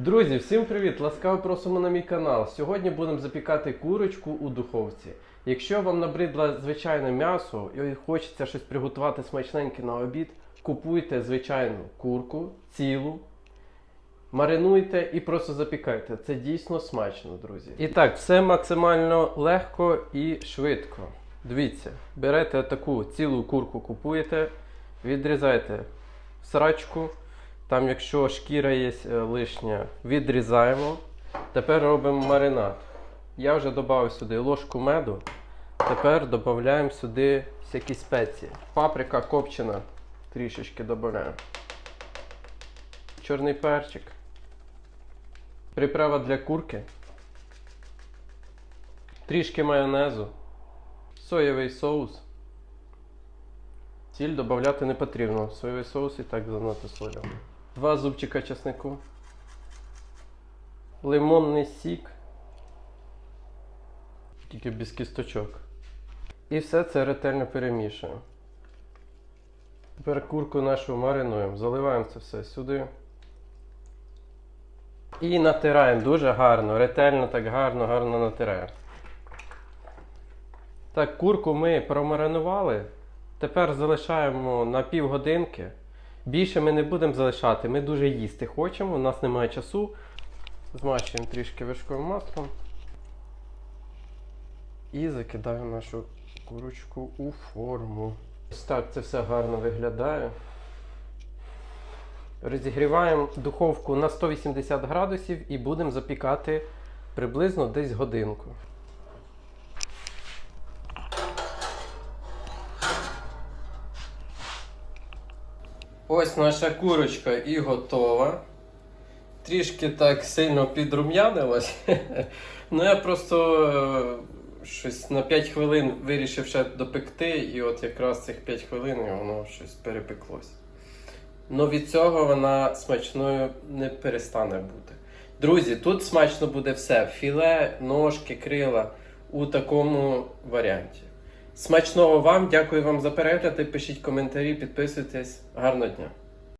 Друзі, всім привіт! Ласкаво просимо на мій канал. Сьогодні будемо запікати курочку у духовці. Якщо вам набридло звичайне м'ясо і хочеться щось приготувати смачненьке на обід, купуйте звичайну курку, цілу, маринуйте і просто запікайте. Це дійсно смачно, друзі. І так, все максимально легко і швидко. Дивіться, берете таку цілу курку, купуєте, відрізаєте срачку. Там, якщо шкіра є е, лишня, відрізаємо. Тепер робимо маринад. Я вже додав сюди ложку меду. Тепер додаємо сюди всякі спеції. Паприка копчена трішечки додаємо. Чорний перчик. Приправа для курки. Трішки майонезу. Соєвий соус. Сіль додати не потрібно. Соєвий соус і так занадто солі. Два зубчика чеснику, лимонний сік, тільки без кісточок. І все це ретельно перемішуємо. Тепер курку нашу маринуємо, заливаємо це все сюди. І натираємо дуже гарно, ретельно так гарно, гарно натираємо. Так, курку ми промаринували. Тепер залишаємо на півгодинки. Більше ми не будемо залишати, ми дуже їсти хочемо, у нас немає часу. Змащуємо трішки вершковим маслом. І закидаємо нашу курочку у форму. Ось так це все гарно виглядає. Розігріваємо духовку на 180 градусів і будемо запікати приблизно десь годинку. Ось наша курочка і готова. Трішки так сильно підрум'янилась. ну я просто е, щось на 5 хвилин вирішив ще допекти, і от якраз цих 5 хвилин воно щось перепеклось. Ну від цього вона смачною не перестане бути. Друзі, тут смачно буде все: філе, ножки, крила у такому варіанті. Смачного вам, дякую вам за перегляд. Пишіть коментарі, підписуйтесь. Гарного дня!